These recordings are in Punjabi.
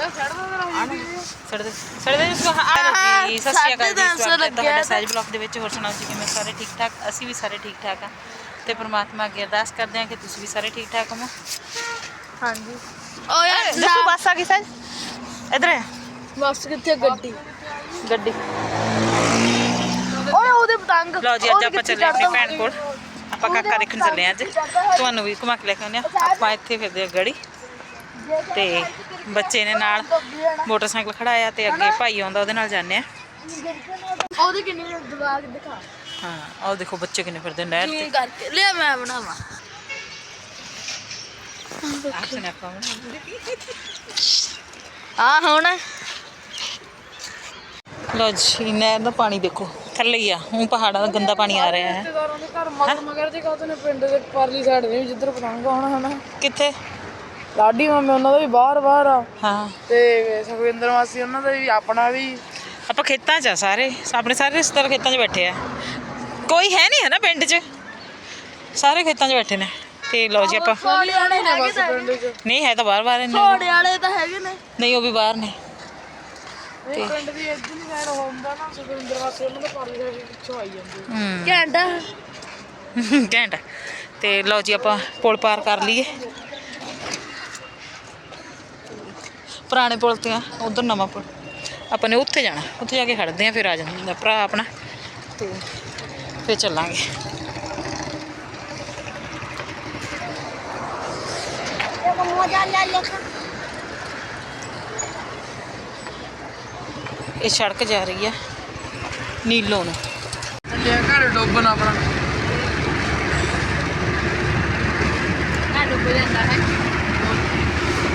ਸੜਦੇ ਸੜਦੇ ਇਸ ਕੋ ਆ ਸਤਿ ਸ਼੍ਰੀ ਅਕਾਲ ਜੀ ਸਵਾਗਤ ਹੈ ਤੁਹਾਡਾ ਸਾਜ ਬਲੌਗ ਦੇ ਵਿੱਚ ਹੋਰ ਸੁਣਾਓ ਜੀ ਕਿਵੇਂ ਸਾਰੇ ਠੀਕ ਠਾਕ ਅਸੀਂ ਵੀ ਸਾਰੇ ਠੀਕ ਠਾਕ ਆ ਤੇ ਪ੍ਰਮਾਤਮਾ ਅੱਗੇ ਅਰਦਾਸ ਕਰਦੇ ਹਾਂ ਕਿ ਤੁਸੀਂ ਵੀ ਸਾਰੇ ਠੀਕ ਠਾਕ ਹੋ ਹਾਂਜੀ ਓ ਯਾਰ ਦੱਸੋ ਬੱਸ ਆ ਗਈ ਸਾਜ ਇਧਰ ਬੱਸ ਕਿੱਥੇ ਗੱਡੀ ਗੱਡੀ ਓਏ ਉਹਦੇ ਪਤੰਗ ਲਓ ਜੀ ਅੱਜ ਆਪਾਂ ਚੱਲੇ ਆਪਣੀ ਭੈਣ ਕੋਲ ਆਪਾਂ ਕਾਕਾ ਦੇਖਣ ਚੱਲੇ ਅੱਜ ਤੁਹਾਨੂੰ ਵੀ ਘੁਮਾ ਕੇ ਲੈ ਕੇ ਆਉਂਦੇ ਹਾਂ ਆਪਾਂ ਇੱਥੇ ਫਿਰਦੇ ਆ ਗੜੀ ਤੇ ਬੱਚੇ ਨੇ ਨਾਲ ਮੋਟਰਸਾਈਕਲ ਖੜਾਇਆ ਤੇ ਅੱਗੇ ਭਾਈ ਆਉਂਦਾ ਉਹਦੇ ਨਾਲ ਜਾਂਦੇ ਆ। ਉਹਦੇ ਕਿੰਨੇ ਦਿਮਾਗ ਦਿਖਾ। ਹਾਂ ਆਹ ਦੇਖੋ ਬੱਚੇ ਕਿੰਨੇ ਫਿਰਦੇ ਨਹਿਰ ਤੇ। ਜ਼ੂਮ ਕਰਕੇ। ਲੈ ਮੈਂ ਬਣਾਵਾਂ। ਆ ਹੁਣ। ਲੋ ਜੀ ਨਹਿਰ ਦਾ ਪਾਣੀ ਦੇਖੋ ਥੱਲੇ ਹੀ ਆ। ਹੁਣ ਪਹਾੜਾਂ ਦਾ ਗੰਦਾ ਪਾਣੀ ਆ ਰਿਹਾ ਹੈ। ਰਿਸ਼ਤੇਦਾਰਾਂ ਦੇ ਘਰ ਮਗਰ ਮਗਰ ਦੇ ਕਾਹਤੋਂ ਨੇ ਪਿੰਡ ਦੇ ਪਰਲੀ ਸਾਈਡ ਦੇ ਜਿੱਧਰ ਪਤੰਗ ਆਉਣਾ ਹਨਾ ਕਿੱਥੇ? ਲਾਡੀ ਮਾਮੇ ਉਹਨਾਂ ਦਾ ਵੀ ਬਾਹਰ ਬਾਹਰ ਆ। ਹਾਂ। ਤੇ ਸੁਖਵਿੰਦਰ ਮਾਸੀ ਉਹਨਾਂ ਦਾ ਵੀ ਆਪਣਾ ਵੀ। ਆਪਾਂ ਖੇਤਾਂ 'ਚ ਆ ਸਾਰੇ। ਆਪਣੇ ਸਾਰੇ ਰਿਸ਼ਤੇਦਾਰ ਖੇਤਾਂ 'ਚ ਬੈਠੇ ਆ। ਕੋਈ ਹੈ ਨਹੀਂ ਹੈ ਨਾ ਪਿੰਡ 'ਚ? ਸਾਰੇ ਖੇਤਾਂ 'ਚ ਬੈਠੇ ਨੇ। ਤੇ ਲੋ ਜੀ ਆਪਾਂ। ਛੋੜੇ ਵਾਲੇ ਨੇ ਬਸ ਪਿੰਡ ਚ। ਨਹੀਂ ਹੈ ਤਾਂ ਬਾਹਰ ਬਾਹਰ ਨੇ ਛੋੜੇ ਵਾਲੇ ਤਾਂ ਹੈਗੇ ਨੇ। ਨਹੀਂ ਉਹ ਵੀ ਬਾਹਰ ਨੇ। ਇਹ ਪਿੰਡ ਦੀ ਇੱਧਰ ਨਹੀਂ ਸਾਈਡ ਹੁੰਦਾ ਨਾ। ਸੁਖਵਿੰਦਰ ਮਾਸੀ ਉਹਨਾਂ ਦਾ ਪਰਲੀ ਸਾਈਡ ਪਿੱਛੋਂ ਆਈ ਜਾਂਦੇ ਹੂੰ। ਘੰਟਾ ਘੈਂਟ। ਤੇ ਲਓ ਜੀ ਆਪਾਂ ਪੁਲ ਪਾਰ ਕਰ ਲਈਏ। ਪੁਰਾਣੇ ਪੁਲ ਤੇ ਆ, ਉਧਰ ਨਵਾਂ ਪੁਲ। ਆਪਾਂ ਨੇ ਉੱਥੇ ਜਾਣਾ, ਉੱਥੇ ਜਾ ਕੇ ਖੜਦੇ ਆ ਫਿਰ ਆ ਜਾਂਦਾ ਭਰਾ ਆਪਣਾ। ਤੇ ਫਿਰ ਚੱਲਾਂਗੇ। ਇਹ ਸੜਕ ਜਾ ਰਹੀ ਆ, ਨੀਲੋਂ ਨੂੰ। ਜੇ ਘਰ ਡੁੱਬਣ ਆਪਣਾ।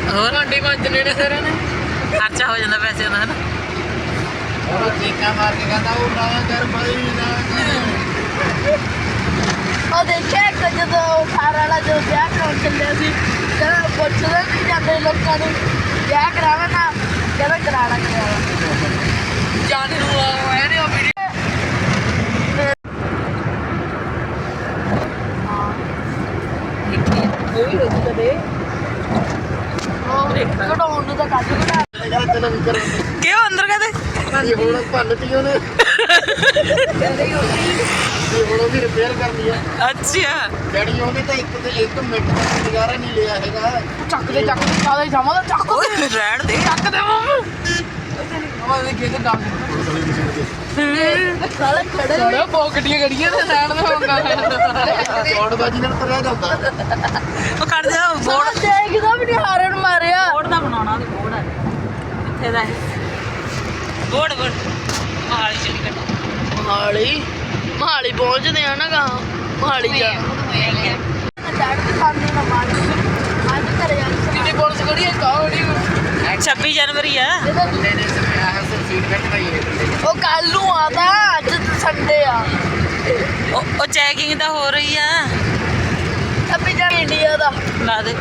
ਹੋਰ? ਭਾਂਡੇ ਮਾਂਜਣੇ ਨੇ ਫਿਰ ਇਹਨੇ ਖਰਚਾ ਹੋ ਜਾਂਦਾ ਪੈਸੇ ਦਾ ਹਨਾ? ਉਹ ਚੀਕਾਂ ਮਾਰ ਕੇ ਕਹਿੰਦਾ ਉਹ ਨਾ ਕਰ ਭਾਈ ਨਾ ਉਹ ਦੇਖਿਆ ਇੱਕ ਜਦੋਂ ਉਹ ਖਾਰ ਵਾਲਾ ਜੋ ਵਿਆਹ ਕਰਾਉਣ ਚੱਲਿਆ ਸੀ ਕਹਿੰਦਾ ਪੁੱਛਦੇ ਨਹੀਂ ਜਾਂਦੇ ਲੋਕਾਂ ਨੂੰ ਵਿਆਹ ਕਰਾਵੇ ਨਾ? ਕਹਿੰਦਾ ਕਰਾਣਾ ਕਰਾਵਾ ਜਾਣ ਨੂੰ ਆ ਇਹਨੇ ਉਹ ਵੀਡੀਓ ਉਹ ਵੀ ਹੋ ਕਦੇ। ਉਹ ਕਢਾਉਣ ਨੂੰ ਤਾਂ ਕੱਢ ਕਢਾ ਕਿਉਂ ਅੰਦਰ ਕਹਦੇ ਇਹ ਹੁਣ ਭੰਨਤੀ ਉਹਨੇ ਇਹ ਹੁਣ ਉਹਦੀ ਰਿਪੇਅਰ ਕਰਨੀ ਆ ਅੱਛਾ ਡੈਡੀ ਉਹਨੇ ਤਾਂ ਇੱਕ ਤੇ ਇੱਕ ਮਿੰਟ ਦਾ ਨਜ਼ਾਰਾ ਨਹੀਂ ਲਿਆ ਹੈਗਾ ਚੱਕ ਦੇ ਚੱਕ ਦੇ ਕਾਲੇ ਜਾਵਾਂ ਦਾ ਚੱਕ ਓਏ ਰੈਡ ਦੇ ਚੱਕ ਦੇ ਮੰਮੂ ਉਹ ਦੇ ਕਿਤੇ ਡਾਕ ਕਾਲੇ ਖੜੇ ਨੇ ਪੋਕਟੀਆਂ ਗੜੀਆਂ ਤੇ ਸਾਈਡ ਤੇ ਹੁੰਦਾ ਚੌੜਬਾਜੀ ਨਾਲ ਤੁਰਿਆ ਜਾਂਦਾ ਉਹ ਕੱਢ ਜਾ ਬੋੜ ਦੇਖਦਾ ਵੀ ਨਹੀਂ ਮਾਰਿਆ ਬੋਰਡ ਦਾ ਬਣਾਉਣਾ ਉਹਦੇ ਬੋਰਡ ਆ ਕਿੱਥੇ ਦਾ ਬੋਰਡ ਬੋਰਡ ਮਹਾਲੀ ਚਲੀ ਕੱਢ ਮਹਾਲੀ ਮਹਾਲੀ ਪਹੁੰਚਦੇ ਆ ਨਾ ਗਾ ਮਹਾਲੀ ਜਾ ਚੜ ਕੇ ਖਾਂਦੇ ਨਾ ਮਾਰ ਅੱਜ ਘਰੇ ਜਾ ਕਿੰਨੀ ਪੁਲਿਸ ਖੜੀ ਹੈ ਕਾਹੜੀ 26 ਜਨਵਰੀ ਆ। ਉਹ ਕੱਲ ਨੂੰ ਆਦਾ ਅੱਜ ਸੰਡੇ ਆ। ਉਹ ਉਹ ਚੈਕਿੰਗ ਤਾਂ ਹੋ ਰਹੀ ਆ। ਅੱਬੀ ਜਾ ਇੰਡੀਆ ਦਾ। ਲਾ ਦੇ।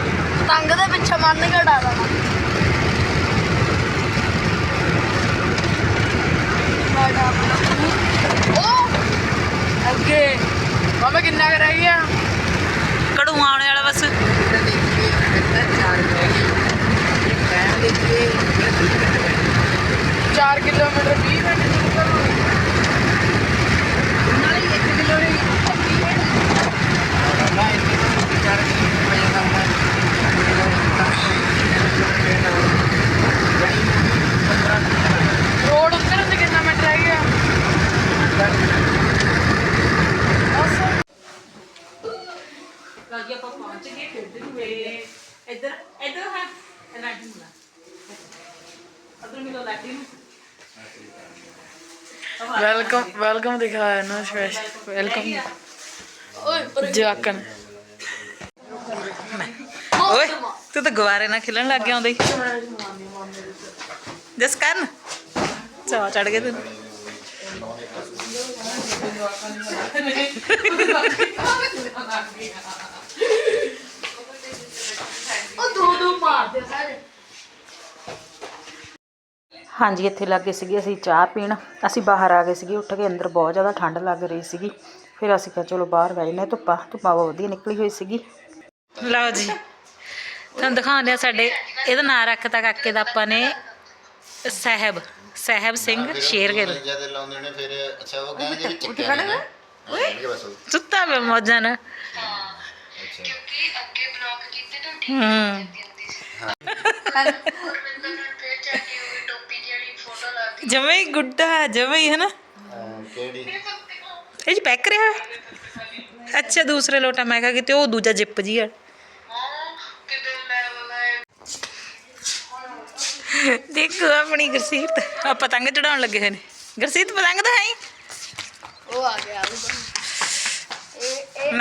ਤੰਗ ਦੇ ਪਿੱਛੇ ਮੰਨ ਕੇ ਡਾ ਦੇਣਾ ਉਹ ਅੱਗੇ ਮਾਮਾ ਕਿੰਨਾ ਕਰ ਰਹਿ ਗਿਆ ਕੜੂਆ ਆਉਣੇ ਵਾਲਾ ਬਸ ਦੇਖੀਏ ਚਾਰ ਹੈਗੀ ਇੱਕ ਟਾਈਮ ਦੇਖੀਏ 4 ਕਿਲੋਮੀਟਰ 20 ਮਿੰਟ ਦੀ ਕਰੋ ਨਾਲੇ 1 ਕਿਲੋ ਹੀ ਨਾ ਇੱਕ ਚਾਰ ਕਿਲੋ ਵਜੇ ਦਾ ਰੋਡ ਉੱਤੇ ਨੂੰ ਤੇ ਕਿੰਨਾ ਮਿੰਟ ਰਹਿ ਗਿਆ ਕਾਜੀ ਆਪਾਂ ਪਹੁੰਚ ਗਏ ਫਿਰ ਤੇ ਇੱਧਰ ਇੱਧਰ ਹੈ। ਲਾਡੀ ਮੁੰਡਾ ਅਦਰ ਮਿਲੋ ਲਾਡੀ ਨੂੰ। ਵੈਲਕਮ ਵੈਲਕਮ ਦਿਖਾਇਆ ਨਾ ਸਪੈਸ਼ਲ ਵੈਲਕਮ ਓਏ ਜਾਕਨ ਓਏ ਤੂੰ ਤਾਂ ਗਵਾਰੇ ਨਾਲ ਖੇਲਣ ਲੱਗ ਗਿਆ ਆਉਂਦੇ। ਜਸ ਕਰਨ। ਚਾ ਚੜ ਗਏ ਤੈਨੂੰ। ਸਾਰੇ। ਹਾਂਜੀ ਇੱਥੇ ਲੱਗੇ ਸੀਗੇ ਅਸੀਂ ਚਾਹ ਪੀਣ। ਅਸੀਂ ਬਾਹਰ ਆ ਗਏ ਸੀਗੇ ਉੱਠ ਕੇ ਅੰਦਰ ਬਹੁਤ ਜ਼ਿਆਦਾ ਠੰਡ ਲੱਗ ਰਹੀ ਸੀਗੀ। ਫਿਰ ਅਸੀਂ ਕਿਹਾ ਚਲੋ ਬਾਹਰ ਬਹਿ ਜਨੇ ਧੁੱਪਾ ਧੁੱਪਾ ਬਹੁਤ ਵਧੀਆ ਨਿਕਲੀ ਹੋਈ ਸੀਗੀ। ਲਓ ਜੀ ਤੁਹਾਨੂੰ ਦਿਖਾਉਂਦੇ ਆ ਸਾਡੇ ਇਹਦਾ ਨਾਂ ਰੱਖਤਾ ਕਾਕੇ ਦਾ ਆਪਾਂ ਨੇ ਸਾਹਿਬ ਸਾਹਿਬ ਸਿੰਘ ਸ਼ੇਰਗਿੱਲ। ਜਦ ਲਾਉਂਦੇ ਨੇ ਫਿਰ ਅੱਛਾ ਉਹ ਕਹਿੰਦੇ ਵੀ ਓਏ ਬਸ ਉਹ। ਸੁੱਤਾ ਪਿਆ ਮੌਜਾਂ ਨਾਲ। ਅੱਛਾ। ਕਿਉਂਕਿ ਅੱਗੇ ਬਲੌਗ ਕੀਤੇ ਤਾਂ ਠੀਕ ਹੂੰ। ਜਮੇ ਹੀ ਗੁੱਡਾ ਜਮੇ ਹੀ ਹਨਾ? ਅਹ ਕਿਹੜੀ? ਇਹ ਜੀ ਪੈਕ ਰਿਹਾ ਅੱਛਾ ਦੂਸਰੇ ਲੋਟਾ ਮੈਂ ਕਿਹਾ ਕਿਤੇ ਉਹ ਦੂਜਾ ਜਿੱਪ ਜੀ ਆ। ਹਾਂ ਹੈ ਦੇਖੋ ਆਪਣੀ ਗਰਸੀਤ ਆ ਪਤੰਗ ਚੜਾਉਣ ਲੱਗੇ ਹੋਏ ਨੇ। ਗਰਸੀਤ ਪਤੰਗ ਤਾਂ ਹੈ ਹੀ। ਉਹ ਆ ਗਿਆ ਇਹ ਇਹ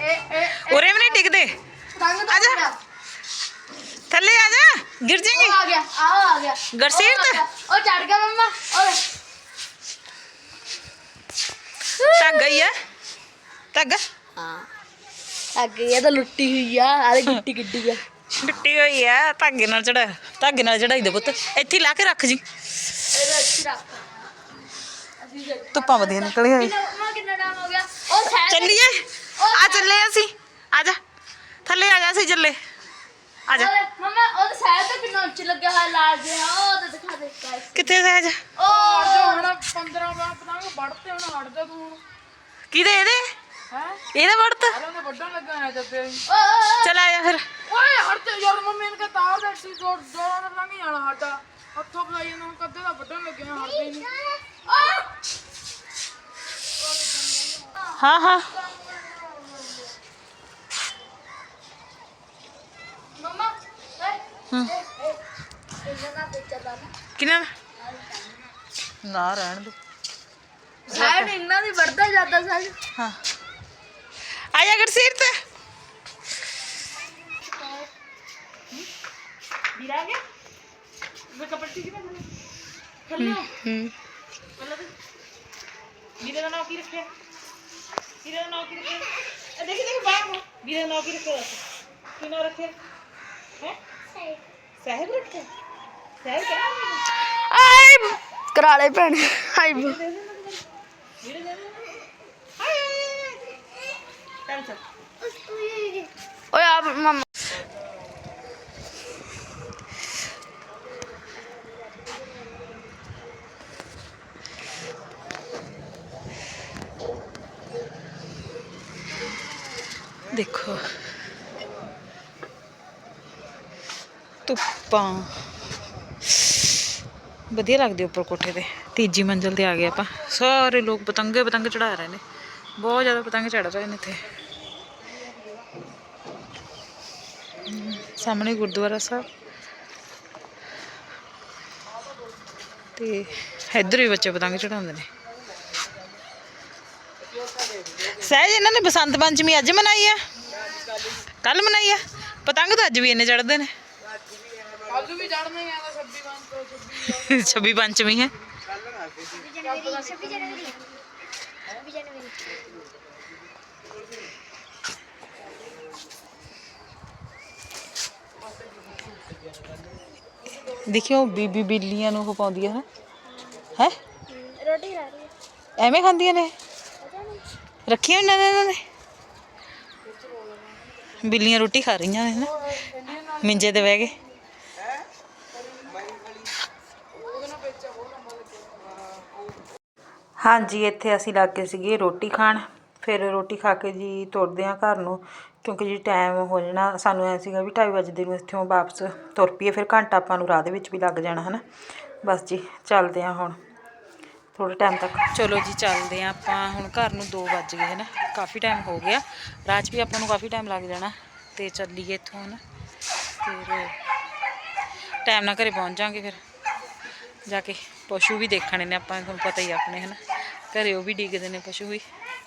ਇਹ ਇਹ ਉਰੇ ਵੀ ਨਹੀਂ ਟਿਕਦੇ। ਆ ਜਾ। ਥੱਲੇ ਆ ਜਾ ਗਿਰ ਉਹ ਜਾਏਂਗੇ ਆ ਗਿਆ ਆਹ ਆ ਗਿਆ ਗੁਰਸੀਰਤ? ਉਹ ਆ ਗਿਆ। ਉਹ ਚੜ ਗਿਆ ਮੰਮਾ ਓਏ ਧਾਗਾ ਹੀ ਆ ਧਾਗਾ ਹਾਂ ਅੱਗੇ ਇਹ ਤਾਂ ਲੁੱਟੀ ਹੋਈ ਆ ਆਲੇ ਗਿੱਟੀ ਗਿੱਟੀ ਆ ਮਿੱਟੀ ਹੋਈ ਆ ਧਾਗੇ ਨਾਲ ਚੜਾ ਧਾਗੇ ਨਾਲ ਚੜਾਈ ਦੇ ਪੁੱਤ ਇੱਥੇ ਹੀ ਲਾ ਕੇ ਰੱਖ ਜੀ। ਇਹਦਾ ਅੱਛੀ ਰੱਖ ਅਸੀਂ ਜੇ ਧੁੱਪਾਂ ਵਧੀਆ ਨਿਕਲੀ ਹੋਈ ਕਿੰਨਾ ਮੰਮਾ ਕਿੰਨਾ ਟਾਈਮ ਹੋ ਗਿਆ ਉਹ ਸੈਰ ਚੱਲੀਏ। ਆ ਚੱਲੇ ਅਸੀਂ। ਆ ਜਾ। ਥੱਲੇ ਆ ਜਾ ਅਸੀਂ ਚੱਲੇ। ਆ ਜਾ। ਮੰਮਾ ਉਹ ਤਾਂ ਸੈਰ ਤੇ ਕਿੰਨਾ ਉੱਚੀ ਲੱਗਿਆ ਹੋਇਆ ਲਾਲ ਜਿਹਾ ਉਹ ਤਾਂ ਦਿਖਾ ਦੇ guys। ਕਿੱਥੇ ਸਹਿਜ ਉਹ ਹੁਣ 15 ਬਾਰ ਪਤੰਗ ਵੜਤੇ ਹੁਣ ਹਟ ਜਾ ਤੂੰ। ਕਿਹਦੇ ਇਹਦੇ? ਹੈ? ਇਹਦਾ ਵੜਤ ਅਰੇ ਨੇ ਵੱਡਣ ਲੱਗਾ ਹੈ ਓਏ ਚਲ ਆ ਜਾ ਫਿਰ। ਓਏ ਹਟ ਜਾ ਯਾਰ ਮੰਮੀ ਇਨਕੇ ਤਾਰ ਦੇ ਸੀ ਜੋੜ ਜੋੜਾਂ ਨਾਲ ਲੰਘ ਜਾਣਾ ਸਾਡਾ। ਹੱਥੋਂ ਬਲਾਈ ਨੂੰ ਕਦੇ ਦਾ ਵੱਡਣ ਲੱਗੇ ਹਾਂ ਹਟਦੇ ਨਹੀਂ ਹਾਂ ਹਾਂ ਮੰਮਾ ਓਏ ਹੂੰ। ਇਹਨਾਂ ਕਿਨਾਂ ਨਾ ਰਹਿਣ ਦੋ। ਸੈਰ ਇੰਨਾ ਦੀ ਵੜਦਾ ਜਾਂਦਾ ਸੈਰ ਹਾਂ। ਆ ਜਾ ਗਰਸੀਰ ਤੇ। ਵੀਰ ਗਿਆ? ਮੈਂ ਕਪੜੀ ਕਿਵੇਂ ਹੂੰ। ਵੀਰੇ ਦਾ ਨਾਮ ਕੀ ਰੱਖਿਆ? ਵੀਰੇ ਦਾ ਨਾਮ ਕੀ ਰੱਖਿਆ? ਦੇਖੀ ਦੇਖੀ ਬਾਹਰ ਨੂੰ। ਵੀਰੇ ਦਾ ਨਾਮ ਕੀ ਰੱਖਿਆ? ਕੀ ਨਾਮ ਰੱਖਿਆ? ਹੈ? ਸਾਹਿਬ ਰੱਖਿਆ ਸਾਹਿਬ ਕਿਹੜਾ ਆਈ ਭੈਣ ਵੀਰੇ ਦੇ ਦੇ ਹਾਏ। ਚੱਲ ਚੱਲ ਓਏ ਆ ਮਮਾ ਦੇਖੋ ਧੁੱਪਾਂ। ਵਧੀਆ ਲੱਗਦੇ ਉੱਪਰ ਕੋਠੇ ਤੇ। ਤੀਜੀ ਮੰਜ਼ਲ ਤੇ ਆ ਗਏ ਆਪਾਂ। ਸਾਰੇ ਲੋਕ ਪਤੰਗੇ ਪਤੰਗ ਚੜਾ ਰਹੇ ਨੇ। ਬਹੁਤ ਜ਼ਿਆਦਾ ਪਤੰਗ ਚੜ ਰਹੇ ਨੇ ਇੱਥੇ। ਸਾਹਮਣੇ ਗੁਰਦੁਆਰਾ ਸਾਹਿਬ। ਤੇ ਇੱਧਰ ਵੀ ਬੱਚੇ ਪਤੰਗ ਚੜਾਉਂਦੇ ਨੇ। ਸਹਿਜ, ਇਹਨਾਂ ਨੇ ਬਸੰਤ ਪੰਚਮੀ ਅੱਜ ਮਨਾਈ ਆ। ਕੱਲ ਮਨਾਈ ਆ। ਪਤੰਗ ਤਾਂ ਅੱਜ ਵੀ ਇਹਨੇ ਚੜਦੇ ਨੇ। ਕੱਲ ਵੀ ਚੜਨੇ ਆ ਤਾਂ 26 ਬੰਦ ਤੋਂ 26 26 ਪੰਚਮੀ ਹੈ। ਦੇਖਿਓ ਬੀਬੀ ਬਿੱਲੀਆਂ ਨੂੰ ਉਹ ਪਾਉਂਦੀ ਹੈ? ਹੈ ਰੋਟੀ ਖਾ ਰਹੀ ਐਵੇਂ ਖਾਂਦੀਆਂ ਨੇ? ਰੱਖੀਆਂ ਉਹਨਾਂ ਨੇ ਇਹਨਾਂ ਨੇ? ਬਿੱਲੀਆਂ ਰੋਟੀ ਖਾ ਰਹੀਆਂ ਨੇ ਨਾ। ਮਿੰਜੇ ਤੇ ਬਹਿ ਕੇ। ਹਾਂਜੀ, ਇੱਥੇ ਅਸੀਂ ਲੱਗ ਗਏ ਸੀਗੇ ਰੋਟੀ ਖਾਣ। ਫਿਰ ਰੋਟੀ ਖਾ ਕੇ ਜੀ ਤੁਰਦੇ ਹਾਂ ਘਰ ਨੂੰ, ਕਿਉਂਕਿ ਜੀ ਟਾਈਮ ਹੋ ਜਾਣਾ। ਸਾਨੂੰ ਐ ਸੀਗਾ ਵੀ 2:30 ਵਜੇ ਨੂੰ ਇੱਥੋਂ ਵਾਪਸ ਤੁਰ ਪਈਏ, ਫਿਰ ਘੰਟਾ ਆਪਾਂ ਨੂੰ ਰਾਹ ਦੇ ਵਿੱਚ ਵੀ ਲੱਗ ਜਾਣਾ, ਹਨਾ? ਬਸ ਜੀ, ਚੱਲਦੇ ਹਾਂ ਹੁਣ। ਥੋੜਾ ਟਾਈਮ ਤੱਕ। ਚਲੋ ਜੀ, ਚੱਲਦੇ ਹਾਂ ਆਪਾਂ। ਹੁਣ ਘਰ ਨੂੰ 2 ਵੱਜ ਗਏ ਨਾ ਕਾਫੀ ਟਾਈਮ ਹੋ ਗਿਆ। ਰਾਹ 'ਚ ਵੀ ਆਪਾਂ ਨੂੰ ਕਾਫੀ ਟਾਈਮ ਲੱਗ ਜਾਣਾ। ਤੇ ਚੱਲੀਏ ਇੱਥੋਂ ਨਾ ਫਿਰ ਟਾਈਮ ਨਾਲ ਘਰੇ ਪਹੁੰਚ ਜਾਾਂਗੇ ਫਿਰ। ਜਾ ਕੇ ਪਸ਼ੂ ਵੀ ਦੇਖਣੇ ਨੇ ਆਪਾਂ, ਤੁਹਾਨੂੰ ਪਤਾ ਹੀ ਆ ਆਪਣੇ, ਹਨਾ। ਘਰੇ ਉਹ ਵੀ ਡਿੱਗਦੇ ਨੇ ਪਸ਼ੂ ਵੀ।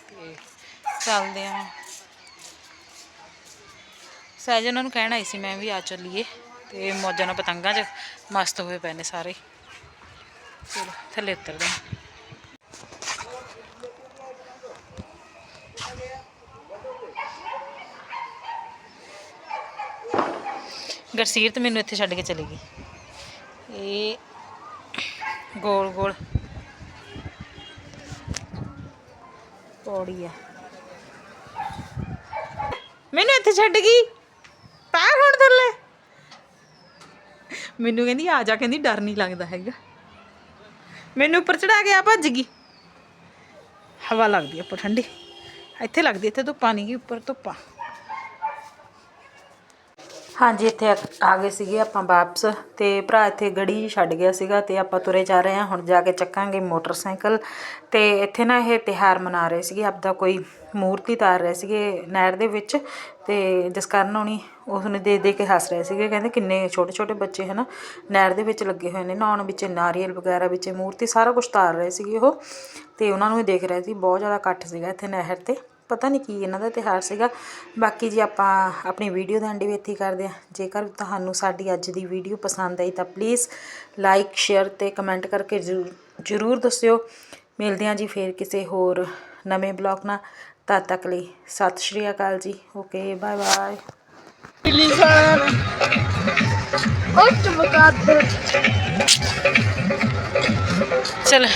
ਤੇ ਚੱਲਦੇ ਆ। ਸਹਿਜ ਉਹਨਾਂ ਨੂੰ ਕਹਿਣ ਆਈ ਸੀ, ਮੈਂ ਵੀ ਆ ਚੱਲੀਏ। ਤੇ ਮੌਜਾਂ ਨਾਲ ਪਤੰਗਾਂ 'ਚ ਮਸਤ ਹੋਏ ਪਏ ਨੇ ਸਾਰੇ। ਚਲੋ, ਥੱਲੇ ਉਤਰਦੇ ਹਾਂ ਗਰਸੀਰਤ ਮੈਨੂੰ ਇੱਥੇ ਛੱਡ ਕੇ ਚਲੀ ਗਈ। ਇਹ ਗੋਲ ਗੋਲ। ਪੌੜੀ ਆ। ਮੈਨੂੰ ਇੱਥੇ ਛੱਡ ਗਈ। ਪੈਰ ਹੁਣ ਥੱਲੇ। ਮੈਨੂੰ ਕਹਿੰਦੀ ਆ ਜਾ, ਕਹਿੰਦੀ ਡਰ ਨਹੀਂ ਲੱਗਦਾ ਹੈਗਾ। ਮੈਨੂੰ ਉੱਪਰ ਚੜਾ ਕੇ ਆ ਭੱਜ ਗਈ। ਹਵਾ ਲੱਗਦੀ ਆ ਉੱਪਰ, ਠੰਡੀ। ਇੱਥੇ ਲੱਗਦੀ ਇੱਥੇ ਧੁੱਪਾਂ ਨਹੀਂ ਗੀ, ਉੱਪਰ ਧੁੱਪਾਂ। ਹਾਂਜੀ, ਇੱਥੇ ਆ- ਆ ਗਏ ਸੀਗੇ ਆਪਾਂ ਵਾਪਸ ਤੇ ਭਰਾ ਇੱਥੇ ਗੜੀ ਛੱਡ ਗਿਆ ਸੀਗਾ ਤੇ ਆਪਾਂ ਤੁਰੇ ਜਾ ਰਹੇ ਹਾਂ। ਹੁਣ ਜਾ ਕੇ ਚੱਕਾਂਗੇ ਮੋਟਰਸਾਈਕਲ ਤੇ ਇੱਥੇ ਨਾ ਇਹ ਤਿਹਾਰ ਮਨਾ ਰਹੇ ਸੀਗੇ। ਆਪਦਾ ਕੋਈ ਮੂਰਤੀ ਤਾਰ ਰਹੇ ਸੀਗੇ ਨਹਿਰ ਦੇ ਵਿੱਚ ਤੇ ਜਿਸ ਕਾਰਨ ਉਹਨੀ ਉਸਨੇ ਦੇ ਦੇ ਕੇ ਹੱਸ ਰਹੇ ਸੀਗੇ। ਕਹਿੰਦੇ ਕਿੰਨੇ ਛੋਟੇ ਛੋਟੇ ਬੱਚੇ ਹਨਾ, ਨਹਿਰ ਦੇ ਵਿੱਚ ਲੱਗੇ ਹੋਏ ਨੇ, ਨਹਾਉਣ ਵਿੱਚ ਨਾਰੀਅਲ ਵਗੈਰਾ ਵਿੱਚ ਮੂਰਤੀ ਸਾਰਾ ਕੁਝ ਤਾਰ ਰਹੇ ਸੀਗੇ ਉਹ ਤੇ ਉਹਨਾਂ ਨੂੰ ਹੀ ਦੇਖ ਰਹੇ ਸੀ। ਬਹੁਤ ਜ਼ਿਆਦਾ ਇਕੱਠ ਸੀਗਾ ਇੱਥੇ ਨਹਿਰ ਤੇ। ਪਤਾ ਨਹੀਂ ਕੀ ਇਹਨਾਂ ਦਾ ਤਿਉਹਾਰ ਸੀਗਾ। ਬਾਕੀ ਜੀ ਆਪਾਂ ਆਪਣੀ ਵੀਡੀਓ ਦਾ ਐਂਡ ਵੀ ਇੱਥੇ ਕਰਦੇ ਹਾਂ। ਜੇਕਰ ਤੁਹਾਨੂੰ ਸਾਡੀ ਅੱਜ ਦੀ ਵੀਡੀਓ ਪਸੰਦ ਆਈ ਤਾਂ ਪਲੀਜ਼ ਲਾਈਕ ਸ਼ੇਅਰ ਤੇ ਕਮੈਂਟ ਕਰਕੇ ਜ਼ਰੂਰ ਜ਼ਰੂਰ ਦੱਸਿਓ। ਮਿਲਦੇ ਹਾਂ ਜੀ ਫੇਰ ਕਿਸੇ ਹੋਰ ਨਵੇਂ ਬਲੌਗ ਨਾਲ। ਤਦ ਤੱਕ ਲਈ ਸਤਿ Shri Akal ji. Okay bye bye ਚਮਕਾਦਰ ਚਲ।